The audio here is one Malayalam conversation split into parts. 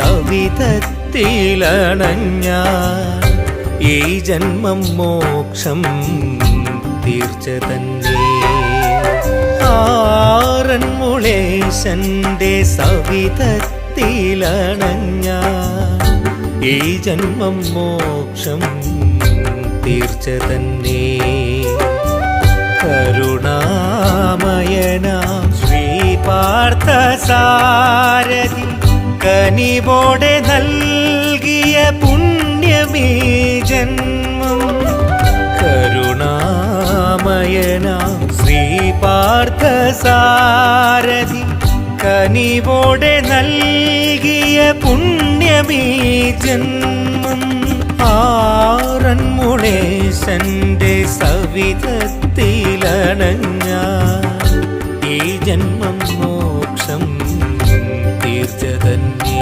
സവിധത്തിലണഞ്ഞ ഈ ജന്മം മോക്ഷം തീർച്ച തന്നെ ആറന്മുളേശന്റെ സവിധത്തിലണഞ്ഞ ഈ ജന്മം മോക്ഷം തീർച്ച തന്നെ കരുണാമയനാം ശ്രീ പാർത്ഥസാരഥി കനിവോടെ നൽകിയ പുണ്യമീ ജന്മം. കരുണാമയനാം ശ്രീ പാർത്ഥസാരഥി കനിവോടെ നൽകിയ പുണ്യമീ ജന്മം. ആറന്മുളേശന്റെ സവിധത്തിലണഞ്ഞ ഈ ജന്മം മോക്ഷം തീർച്ച തന്നെ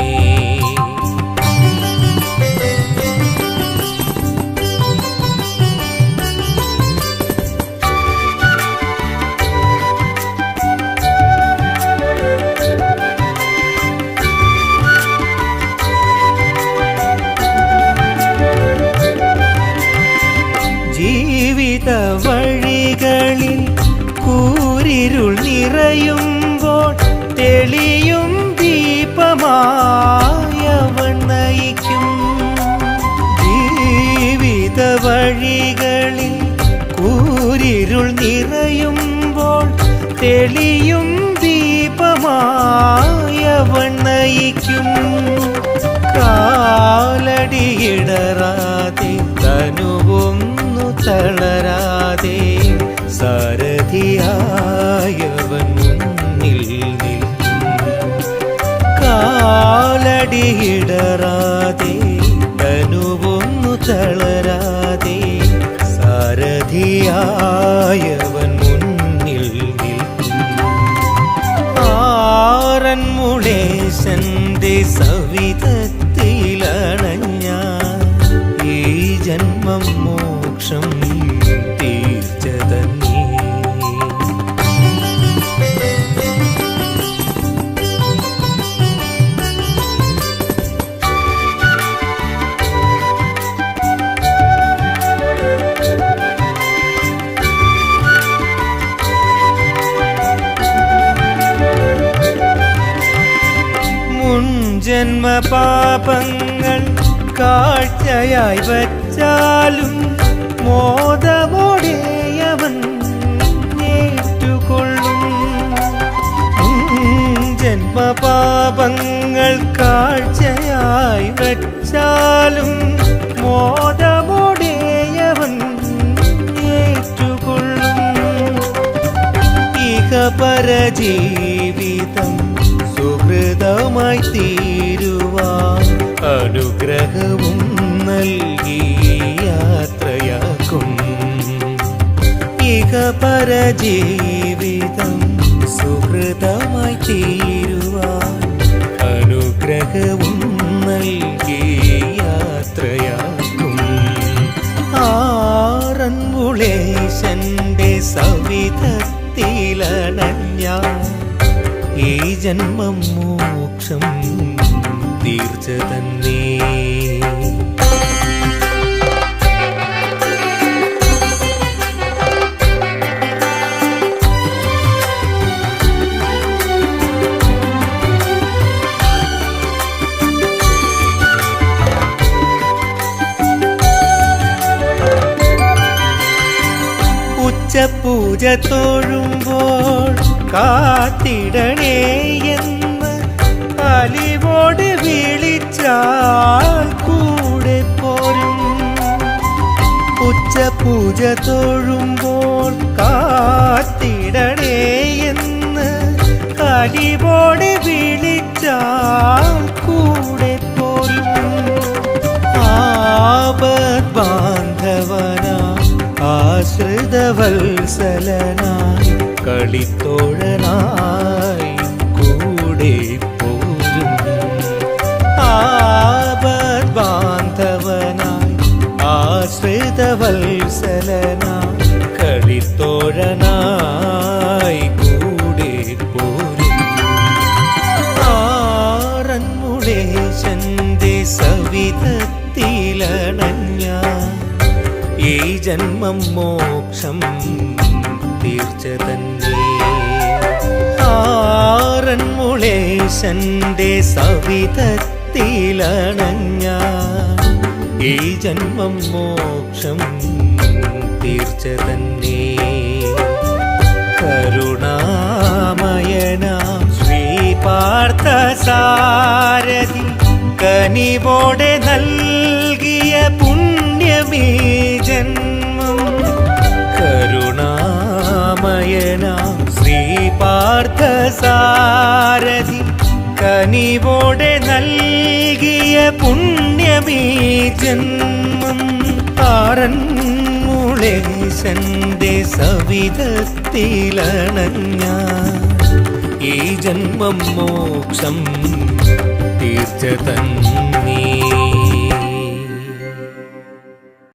ജീവിത വഴികളിൽ കൂരിരുൾ നിറയുമ്പോൾ തെളിയും നിറയുമ്പോൾ തെളിയും ദീപമായവൺ നയിക്കും കാലടിയിടറാതെ തനുവൊന്നു തളരാതെ സാരഥിയായവൻ മുന്നിൽ കാലടിയിടറാതെ തനുവൊന്നു തളരാതെ സാരഥിയായവൻ ആറന്മുളേശന്റെ മുൻജന്മ പാപങ്ങൾ കാഴ്ചയായി വച്ചാലും മോദമോടെയവൻ ഏറ്റുകൊള്ളും. ജന്മ പാപങ്ങൾ കാഴ്ചയായി വച്ചാലും മോദമോടെയവൻ ഏറ്റുകൊള്ളും. ഇഹ അനുഗ്രഹവും നൽകി യാത്രയാക്കും. ഇക പരജീവിതം സുഹൃതമായി തീരുവാൻ അനുഗ്രഹവും നൽകി യാത്രയാക്കും. ആറന്മുളേശന്റെ സവിധത്തിലണഞ്ഞ ഈ ജന്മം മോക്ഷം തീർച്ച തന്നെ ഉച്ചപൂജ തോഴുമ്പോൾ കാത്തിടണേ എന്ന് വിളിച്ചാൽ കൂടെ പോരും. ഉച്ചപൂജ തൊഴുമ്പോൾ കാത്തിടണേ എന്ന് അലിവോട് വിളിച്ചാൽ കൂടെ പോരും. ആപത് ബാന്ധവന കളിത്തോഴനായി കൂടെ തോഴനായി കൂടെ പോരും ആറന്മുളേശന്റെ സവിധത്തിലണഞ്ഞ ഈ ജന്മം മോക്ഷം തീർച്ച തന്നെ ആറന്മുളേശന്റെ സവിധത്തിലണഞ്ഞ ഈ ജന്മം മോക്ഷം തീർച്ച തന്നെ കരുണാമയനാം ശ്രീ പാർത്ഥസാരഥി കനിവോടെ നൽകിയ പുണ്യമീ ജന്മം. കരുണാമയനാം ശ്രീ പാർത്ഥസാരഥി കനിവോടെ നൽകിയ പുണ്യമീ ജന്മം. ആറന്മുളേശന്റെ സവിധത്തിലണഞ്ഞ ഈ ജന്മം മോക്ഷം തീർച്ച തന്നെ